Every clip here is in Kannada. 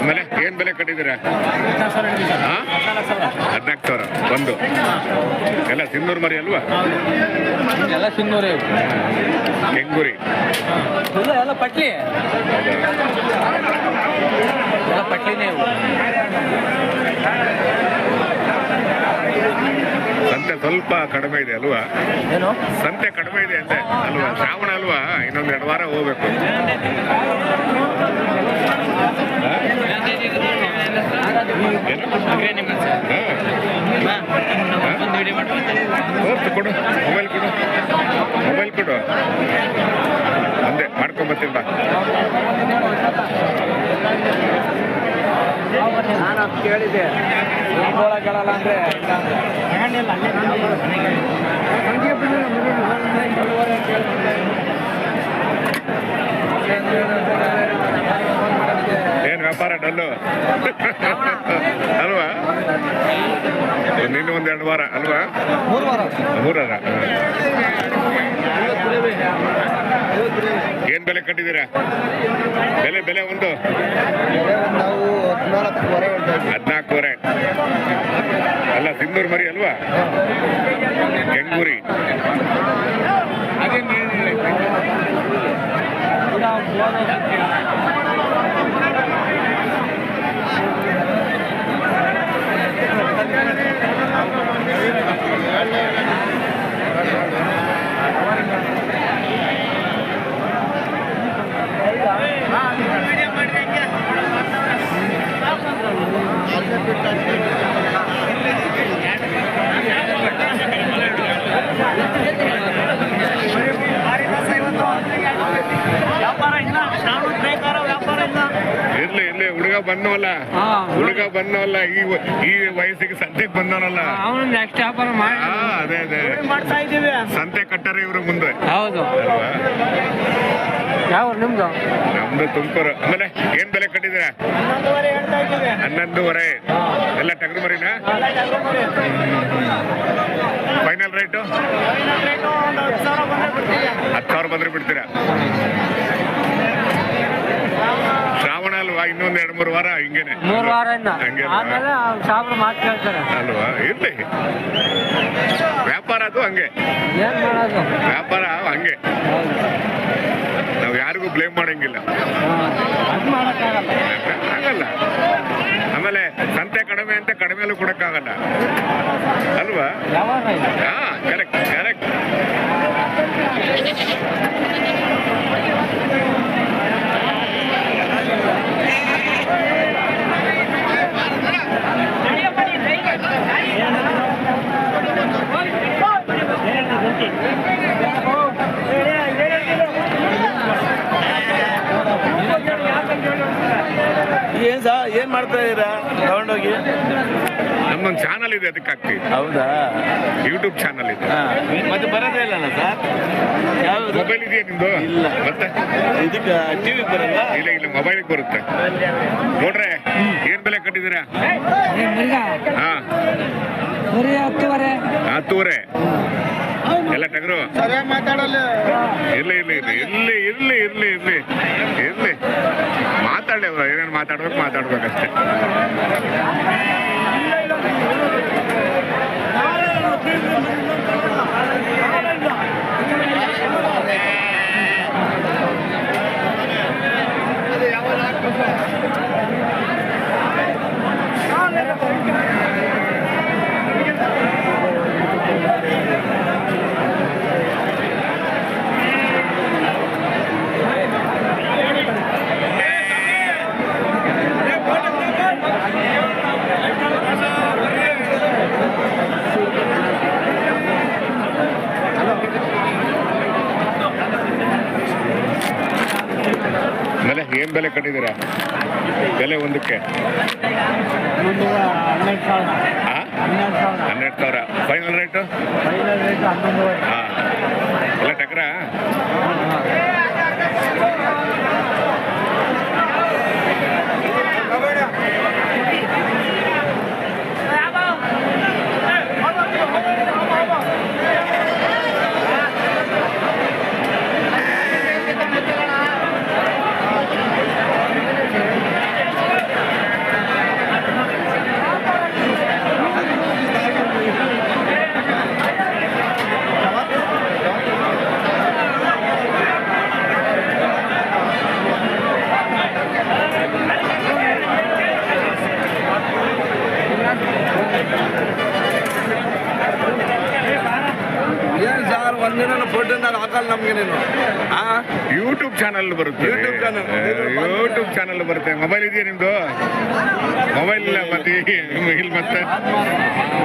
ಆಮೇಲೆ ಏನ್ ಬೆಲೆ ಕಟ್ಟಿದ್ದೀರಾ? ಹದಿನಾಲ್ಕು ಸಾವಿರ. ಒಂದು ಎಲ್ಲ ಸಿನ್ನೂರು ಮರಿ ಅಲ್ವಾ? ಎಲ್ಲ ಸಿನ್ನೂರೇ ಕೆಂಗೂರಿ. ಎಲ್ಲ ಪಟ್ಲಿ. ಎಲ್ಲ ಪಟ್ಲಿನೇ ಇವು ಸಂತೆ ಸ್ವಲ್ಪ ಕಡಿಮೆ ಇದೆ ಅಲ್ವಾ? ಏನು? ಸಂತೆ ಕಡಿಮೆ ಇದೆ ಅಂತೆ ಅಲ್ವಾ? ಶ್ರಾವಣ ಅಲ್ವಾ? ಇನ್ನೊಂದು ಎರಡು ವಾರ ಹೋಗ್ಬೇಕು. ಕೊಡು. ಮೊಬೈಲ್ ಕೊಡು. ಮೊಬೈಲ್ ಕೊಡು. ಅಂದೆ ಮಾಡ್ಕೊಂಬತ್ತಿಲ್ಲ ಬಾ. ನಾನು ಕೇಳಿದೆ ಏನ್ ವ್ಯಾಪಾರ ಡಲ್ಲು? ಅಲ್ವಾ? ನಿನ್ನೆ ಎರಡು ವಾರ ಅಲ್ವಾ? ಮೂರು ವಾರ ಮೂರರ ಏನ್ ಬೆಲೆ ಕಟ್ಟಿದ್ದೀರಾ? ಬೆಲೆ ಬೆಲೆ ಒಂದು. ಹದಿನಾಲ್ಕೂವರೆ. ಅಲ್ಲ ಸಿಂಧೂರ್ ಮರಿ ಅಲ್ವಾ? ಹೆಂಗೂರಿ ಈ ಈ ವಯಸ್ಸಿಗೆ ಸಂತೆಗೆ ಬಂದವನಲ್ಲ. ಅವನು ನೆಕ್ಸ್ಟ್ ವ್ಯಾಪಾರ ಮಾಡಿ. ಆ, ಅದೇ ಅದೇ. ಮಾಡ್ತಾ ಇದ್ದೀವಿ. ಸಂತೆ ಕಟ್ಟಾರೆ ಇವರು ಮುಂದೆ. ಹೌದು. ಅಲ್ವಾ? ಯಾವ ನಿಮ್ದು? ನಮ್ದು ತುಮಕೂರು. ಆಮೇಲೆ ಏನ್ ಬೆಲೆ ಕಟ್ಟಿದ್ರೆ ಹನ್ನೊಂದುವರೆ ಎಲ್ಲ ಟಗರು ಮರಿನಾ ಫೈನಲ್ ರೇಟು ಹತ್ತು ಸಾವಿರ ಬಂದ್ರೆ ಬಿಡ್ತೀರಾ? ಅಲ್ವಾ? ಇನ್ನೊಂದ್ ಎರಡು ಮೂರು ವಾರ ಹಿಂಗೇನೆ. ಮೂರು ವಾರ ಆಮೇಲೆ ಸಾಬ್ರು ಮಾತು ಕೇಳ್ತಾರೆ. ಅಲ್ವಾ? ಇರ್ಲಿ. ವ್ಯಾಪಾರ ಅದು ಹಂಗೆ. ಏನ್ ಮಾಡೋದು? ವ್ಯಾಪಾರ ಹಂಗೆ. ನಾವು ಯಾರಿಗೂ ಬ್ಲೇಮ್ ಮಾಡಂಗಿಲ್ಲ. ಆಗಲ್ಲ. ಆಮೇಲೆ ಸಂತೆ ಕಡಿಮೆ ಅಂತ ಕಡಿಮೆಲೂ ಕೊಡಕ್ಕಾಗಲ್ಲ. ಅಲ್ವಾ? ಹಾ ಕರೆಕ್ಟ್ ಕರೆಕ್ಟ್ ಚಾನಲ್ ಇದೆ ಅದಕ್ಕೆ ಹೌದಾ? ಯೂಟ್ಯೂಬ್ ಚಾನಲ್ ಇದೆ. ಮತ್ತೆ ಬರೋದೇ ಇಲ್ಲ ಸರ್? ಯಾವ ಮೊಬೈಲ್ ಇದೆಯಾ ನಿಮ್ದು ಇಲ್ಲ. ಮತ್ತೆ? ಇದಕ್ಕೆ ಟಿವಿ ಬರಲ್ಲ? ಇಲ್ಲ ಇಲ್ಲ ಮೊಬೈಲ್ ಬರುತ್ತೆ. ನೋಡ್ರೆ ಏನ್ ಬೆಲೆ ಕಟ್ಟಿದ್ದೀರಾ? ಹಾ. ಹತ್ತುವರೆ. ಹತ್ತುವರೆ. ಎಲ್ಲ ಇಲ್ಲ ಇಲ್ಲ ಇರ್ಲಿ ಇರ್ಲಿ ಇರ್ಲಿ ಇರ್ಲಿ ಇರ್ಲಿ ಇರ್ಲಿ ಮಾತಾಡಲಿ ಅವ್ರು. ಏನೇನು ಮಾತಾಡ್ಬೇಕು ಮಾತಾಡ್ಬೇಕಷ್ಟೇ. நாராயண ಏನ್ ಬೆಲೆ ಕಟ್ಟಿದ್ದೀರಾ? ಬೆಲೆ ಒಂದಕ್ಕೆ? ಹನ್ನೆರಡು ಸಾವಿರ. ಫೈನಲ್ ರೇಟು ಹಾಂ. ಎಲ್ಲ ಟಕ್ರಾ? ಹಾಕಲ್ಲ ನಮ್ಗೆ ಆ ಯೂಟ್ಯೂಬ್ ಚಾನಲ್ ಬರುತ್ತೆ. ಯೂಟ್ಯೂಬ್ ಚಾನಲ್ ಯೂಟ್ಯೂಬ್ ಚಾನಲ್ ಬರುತ್ತೆ. ಮೊಬೈಲ್ ಇದೆಯಾ ನಿಮ್ದು? ಮೊಬೈಲ್ ಇಲ್ಲ ಮತ್ತೆ. ಇಲ್ಲಿ ಮತ್ತೆ.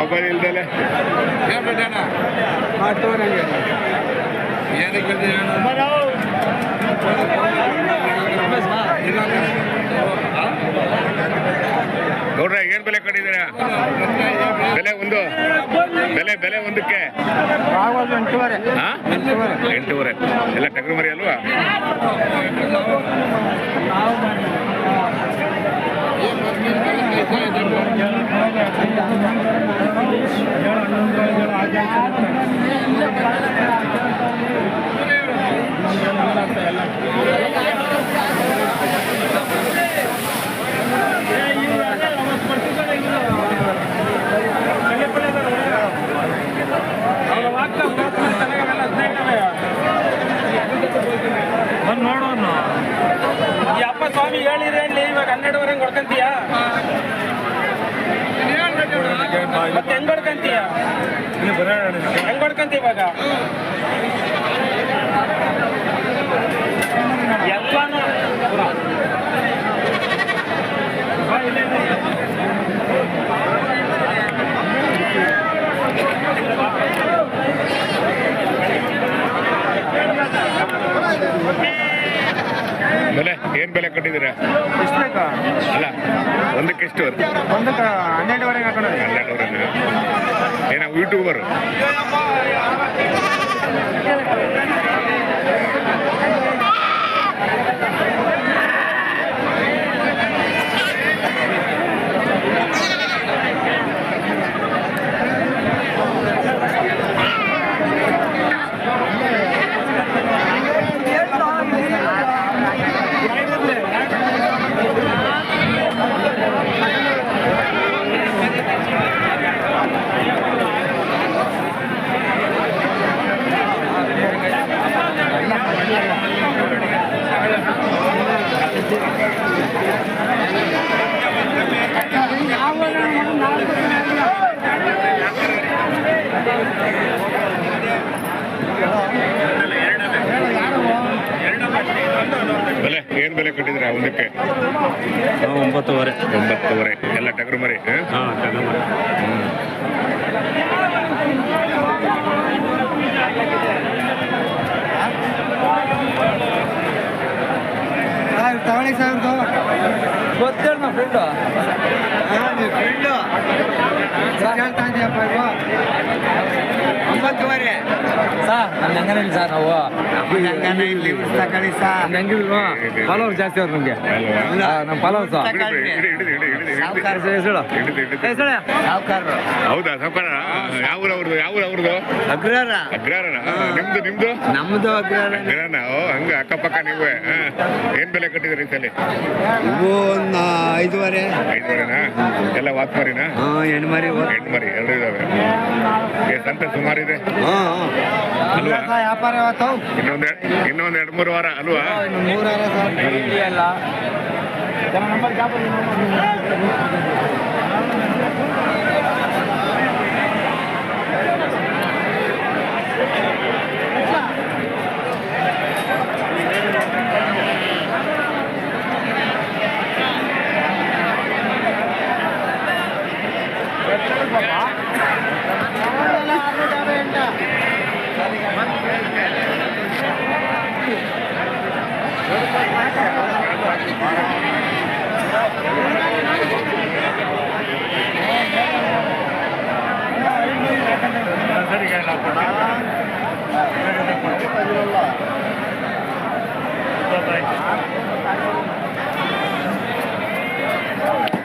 ಮೊಬೈಲ್ ಇಲ್ದಲೆ. ನೋಡ್ರ ಏನ್ ಬೆಲೆ ಕಟ್ಟಿದ್ದೀರಾ? ಬೆಲೆ ಒಂದು? ಬೆಲೆ ಬೆಲೆ ಒಂದಕ್ಕೆ? ಎಂಟೂವರೆ. ಹಾ? ಎಂಟೂವರೆ. ಎಲ್ಲ ಟಗರು ಮರಿ ಅಲ್ವಾ? ಬಂದು ಹೇಳಿ ಇವಾಗ ಹನ್ನೆರಡುವರೆ ಹೊಡ್ಕಂತೀಯ? ಮತ್ತೆ ಹೆಂಗ್ ಹೊಡ್ಕಂತೀಯ? ಹೆಂಗ್ ಹೊಡ್ಕಂತೀಯ ಇವಾಗ? ಎಲ್ಲಾನು ಬೆಲೆ ಏನ್ ಬೆಲೆ ಕಟ್ಟಿದ್ದೀರಾ? ಎಷ್ಟು ಬೇಕಾ? ಅಲ್ಲ ಒಂದಕ್ಕೆ ಎಷ್ಟು? ಒಂದಕ್ಕೆ ಹನ್ನೆರಡುವರೆಗೆ ಹಾಕೋಣ ಹನ್ನೆರಡುವರೆನಾ ಏ ನಾವು ಯೂಟ್ಯೂಬರ್ ಬೆಲೆ ಏನ್ ಬೆಲೆ ಕಟ್ಟಿದ್ರೆ ಒಂದಕ್ಕೆ? ಒಂಬತ್ತುವರೆ. ಒಂಬತ್ತುವರೆ. ಎಲ್ಲ ಟಗರು ಮರಿ ಹಾ? ತಗೊಳ್ಳಿ ಸಾವಿರದ ಗೊತ್ತೇಳ ನಮ್ಮ ಫ್ರೆಂಡು ಫ್ರೆಂಡು ಹೇಳ್ತಾ ಇದೆಯಪ್ಪ ಇವ ಒಂಬತ್ತುವರೆ ಸರ್ ಹೆಂಗನ ಇಲ್ಲ ಸರ್ ನಾವು? ಹೆಂಗನ ಇಲ್ಲಿ ತಗೊಳ್ಳಿ ಸರ್ ಹೆಂಗಿಲ್ವ? ಫಾಲೋವರ್ ಜಾಸ್ತಿ ಅವ್ರು ನಮಗೆ? ನಮ್ಮ ಫಾಲೋವರ್ ಸರ್. ಹಿಡಿದು, ಹಿಡಿದು, ಹಿಡಿದು. ಸಾವುಕಾರರು. ಹೌದಾ ಸಾವುಕಾರ? ಯಾವ ಊರು ಅವ್ರದ್ದು ಯಾವ ಅವ್ರದ್ದು ಅಗ್ರಹಾರ. ಅಗ್ರಾರನ ನಿಮ್ದು ನಿಮ್ದು? ನಮ್ದು ಅಗ್ರಹಾರ. ಅಗ್ರಾನ ಓ ಹಂಗ ಅಕ್ಕಪಕ್ಕ ನೀವೇ. ಹಾ. ಏನ್ ಬೆಲೆ ಕಟ್ಟಿದ್ರಿ ಸಲ? ಒಂದು ಐದುವರೆ. ಐದುವರೆನಾ? ಎಲ್ಲ ವಾತ್ಮಾರಿನಾ? ಹಾಂ ಹೆಣ್ಮರಿ ಹೆಣ್ಣು ಮರಿ ಎರಡು ಇದಾವೆ. ಏ, ಸಂತೆ ಸುಮಾರು ಇದೆ. ಅಲ್ವಾ? ವ್ಯಾಪಾರ ಇವತ್ತು ಇನ್ನೊಂದ್ ಇನ್ನೊಂದ್ ಎರಡು ಮೂರು ವಾರ ಅಲ್ವಾ? ಮೂರಾರ ಸರ್.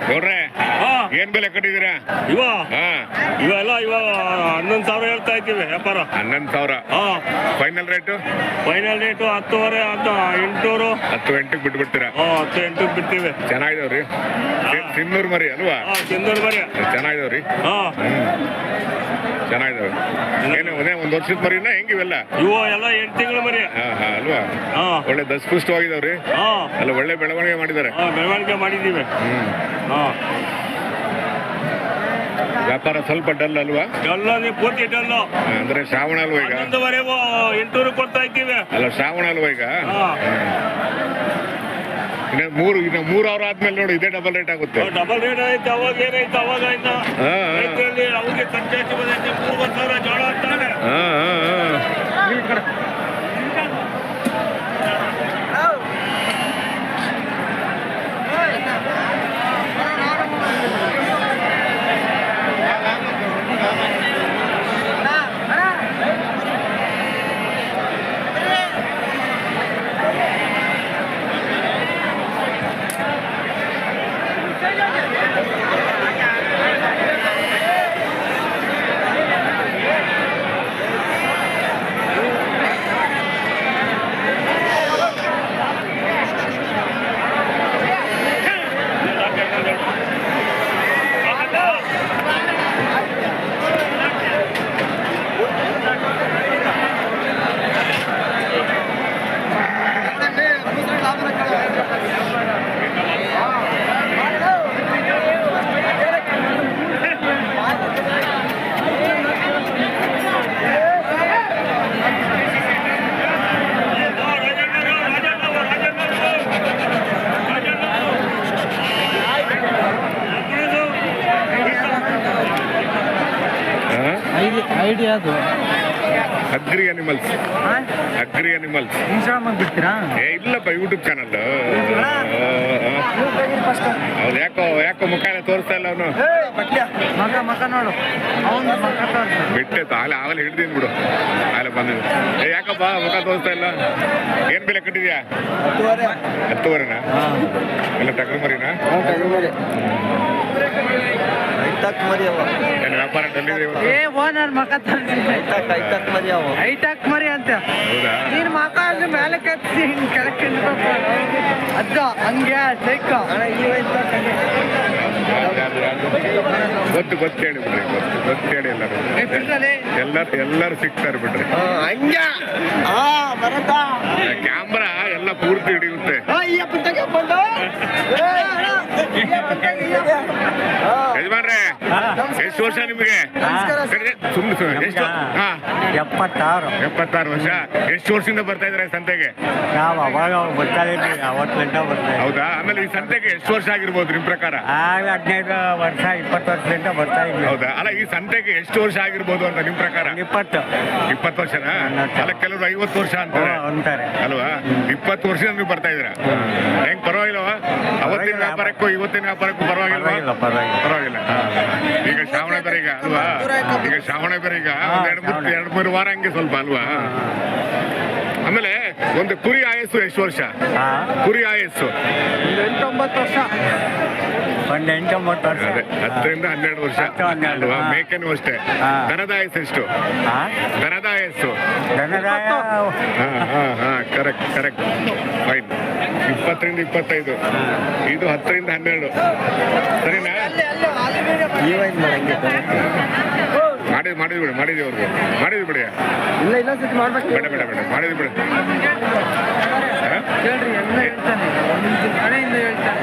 ನೋಡ್ರೆ ಏನ್ ಬೆಲೆ ಕಟ್ಟಿದ್ದೀರಾ? ಇವ. ಹಾ. ಇವೆಲ್ಲ ಇವ ಹನ್ನೊಂದು ಸಾವಿರ ಹೇಳ್ತಾ ಇದ್ದೀವಿ ವ್ಯಾಪಾರ. ಹನ್ನೊಂದು ಸಾವಿರ. ಹಾ. ಫೈನಲ್ ರೇಟು ಫೈನಲ್ ರೇಟು ಹತ್ತುವರೆ ಹತ್ತು ಎಂಟುನೂರು. ಹತ್ತು ಎಂಟಕ್ಕೆ ಬಿಟ್ಟು ಬಿಡ್ತೀರಾ ಹಾ ಹತ್ತು ಎಂಟು ಬಿಡ್ತೀವಿ ಚೆನ್ನಾಗಿದಾವ್ರಿ. ತಿನ್ನೂರು ಮರಿ ಅಲ್ವಾ? ಹಾ ಮರಿ. ಚೆನ್ನಾಗಿದಾವ್ರಿ. ಹಾ. ಹ್ಮ್. ಚೆನ್ನಾಗಿದಾವೆ. ಏನು ಒಂದೇ ಒಂದು ವರ್ಷದ ಮರಿನ ಹೆಂಗಿವೆಲ್ಲ ಇವು ಎಲ್ಲ ಎಂಟು ತಿಂಗಳು ಮರಿ. ಹಾ ಹಾ ಅಲ್ವಾ? ಒಳ್ಳೆ ದಸ್ಪುಷ್ಟವಾಗಿದಾವ್ರಿ. ಹಾ. ಅಲ್ಲ ಒಳ್ಳೆ ಬೆಳವಣಿಗೆ ಮಾಡಿದ್ದಾರೆ ಹಾ ಬೆಳವಣಿಗೆ ಮಾಡಿದ್ದೀವಿ. ಹ್ಞೂ ಹಾ. ವ್ಯಾಪಾರ ಸ್ವಲ್ಪ ಡಲ್ ಅಲ್ವಾ? ಡಲ್ಲ ನೀವು ಪೂರ್ತಿ ಡಲ್ಲ. ಅಂದ್ರೆ ಶ್ರಾವಣ ಅಲ್ವಾ ಈಗ? ಹನ್ನೊಂದುವರೆಗೂ ಎಂಟುನೂರು ಕೊಡ್ತಾ ಇದ್ದೀವಿ. ಅಲ್ಲ ಶ್ರಾವಣ ಅಲ್ವಾ ಈಗ? ಮೂರು ಇನ್ನು ಮೂರು ಅವರ್ ಆದ್ಮೇಲೆ ನೋಡಿ ಇದೇ ಡಬಲ್ ರೇಟ್ ಆಗುತ್ತೆ. ಡಬಲ್ ರೇಟ್ ಆಯ್ತು ಅವಾಗ ಏನಾಯ್ತು ಅವಾಗ ಇನ್ನ. ರೈತರಲ್ಲಿ ಅವ್ರಿಗೆ ಬಂದೈತೆ ಮೂರು ಸಾವಿರ ಜೋಳ ಅಂತಾನೆ. ಅದು. Agri animals agri animals Instagram ಬಿಡ್ತೀರಾ? ಏ ಇಲ್ಲಪ್ಪ ಯೂಟ್ಯೂಬ್ ಚಾನಲ್ ಹೌದು ಯಾಕೋ ಯಾಕೋ ಮುಖ ಎಲ್ಲ ತೋರಿಸ್ತಾ ಇಲ್ಲ ಅವನು. ಮಗ ಮಗ ನೋಡು. ಅವನು ಮಗ ತೋರ್ಸು. ಬಿಟ್ಟೆ ಆಗಲೇ ಆಗಲೇ ಹಿಡ್ದೀನಿ ಬಿಡು. ಆಗಲೇ ಬಂದಿದ್ದು ಏ ಯಾಕಪ್ಪ ಮುಖ ತೋರಿಸ್ತಾ ಇಲ್ಲ? ಏನ್ ಬೆಲೆ ಕಟ್ಟಿದ್ಯಾ? ಹತ್ತುವರೆನಾ? ಇಲ್ಲ ಟಗರು ಮರಿನಾ? ಏನು ವ್ಯಾಪಾರ ಡಲ್ಲಿದೆ ಇವತ್ತು ಏ ಓನರ್ ತೋರಿಸಿ. ಐಟಾಕ್ ಮರಿ ಅಂತ. ಹೌದಾ? ನೀನ್ ಮಕ ಅಲ್ಲಿ ಮೇಲೆ ಕತ್ತಿ ಹಿಂಗ್ ಕೆಳಕ್ಕೆ. ಅದ್ದ ಹಂಗೆ ಸೈಕ ಗೊತ್ತು ಗೊತ್ತು ಹೇಳಿ ಬಿಡ್ರಿ ಗೊತ್ತು ಗೊತ್ತು ಹೇಳಿ ಎಲ್ಲರೂ ಎಲ್ಲರೂ ಎಲ್ಲರೂ ಸಿಗ್ತಾರೆ ಬಿಡ್ರಿ. ಕ್ಯಾಮ್ರಾ ಎಲ್ಲ ಪೂರ್ತಿ ಹಿಡಿಯುತ್ತೆ. ಎಷ್ಟು ವರ್ಷ ನಿಮಗೆ? ಸುಮ್ಮನೆ ಎಪ್ಪತ್ತಾರು. ಎಪ್ಪತ್ತಾರು ವರ್ಷ. ಎಷ್ಟು ವರ್ಷದಿಂದ ಬರ್ತಾ ಇದ್ರೆ ಸಂತೆಗೆ? ನಾವು ಅವಾಗ ಬರ್ತಾ ಇದ್ದೀವಿ ಅವತ್ತು ಗಂಟೆ ಬರ್ತಾ ಹೌದಾ? ಆಮೇಲೆ ಈ ಸಂತೆಗೆ ಎಷ್ಟು ವರ್ಷ ಆಗಿರ್ಬೋದು ನಿಮ್ ಪ್ರಕಾರ? ಆಗ ಹದಿನೈದು ವರ್ಷ ಇಪ್ಪತ್ತು ವರ್ಷದಿಂದ ಬರ್ತಾ ಇದ್ವಿ. ಹೌದಾ? ಅಲ್ಲ ಈ ಸಂತೆಗೆ ಎಷ್ಟು ವರ್ಷ ಆಗಿರ್ಬೋದು ಅಂತ ನಿಮ್ ಪ್ರಕಾರ? ಇಪ್ಪತ್ತು. ಇಪ್ಪತ್ತು ವರ್ಷನಾ. ಅಲ್ಲ ಕೆಲವರು ಐವತ್ತು ವರ್ಷ ಅಂತಾರೆ. ಅಂತಾರೆ. ಅಲ್ವಾ? ಇಪ್ಪತ್ತು ವರ್ಷದಿಂದ ನೀವು ಬರ್ತಾ ಇದ್ದೀರಾ? ಹೆಂಗ್ ಪರವಾಗಿಲ್ವಾ? ಅವತ್ತಿನ ವ್ಯಾಪಾರಕ್ಕೂ ಇವತ್ತಿನ ವ್ಯಾಪಾರಕ್ಕೂ ಪರವಾಗಿಲ್ವಾ? ಪರವಾಗಿಲ್ಲ ಪರವಾಗಿಲ್ಲ. ಪರವಾಗಿಲ್ಲ. ಈಗ ಶ್ರಾವಣ ಬೇರೆ ಅಲ್ವಾ? ಈಗ ಶ್ರಾವಣ ಬರೀಗ ಎರಡ್ ಮೂರು ಎರಡು ಮೂರು ವಾರ ಹಂಗೆ ಸ್ವಲ್ಪ ಅಲ್ವಾ? ಆಮೇಲೆ ಒಂದು ಕುರಿ ಆಯಸ್ಸು ಎಷ್ಟು ವರ್ಷ? ಕುರಿ ಆಯಸ್ಸು. ಎಂಟೊಂಬತ್ತು ವರ್ಷ. ಒಂದು ಎಂಟೊಂಬತ್ತು ವರ್ಷ. ಅದೇ ಹತ್ತರಿಂದ ಹನ್ನೆರಡು ವರ್ಷ. ಅಲ್ವಾ. ಮೇಕೆನೂ ಅಷ್ಟೇ. ದನದ ಆಯಸ್ಸು ಎಷ್ಟು? ದನದ ಆಯಸ್ಸು ಹಾ ಹಾ ಹಾ. Correct correct. ಫೈನ್. ಇಪ್ಪತ್ತರಿಂದ ಇಪ್ಪತ್ತೈದು. ಇದು ಹತ್ತರಿಂದ ಹನ್ನೆರಡು. ಸರಿನಾ? ಮಾಡಿದ್ ಮಾಡಿದ್ ಬಿಡಿ ಮಾಡಿದ್ವಿ ಅವ್ರಿಗೆ ಮಾಡಿದ್ವಿ ಬಿಡಿ ಇಲ್ಲ ಇಲ್ಲ ಸತಿ ಮಾಡ್ಬೇಕು ಬೇಡ ಬೇಡ ಬೇಡ ಮಾಡಿದ್ವಿ ಬಿಡಿ ಹಾ? ಹೇಳ್ರಿ ಎಲ್ಲ ಹೇಳ್ತಾನೆ ಒಂದು ಕಡೆಯಿಂದ ಹೇಳ್ತಾನೆ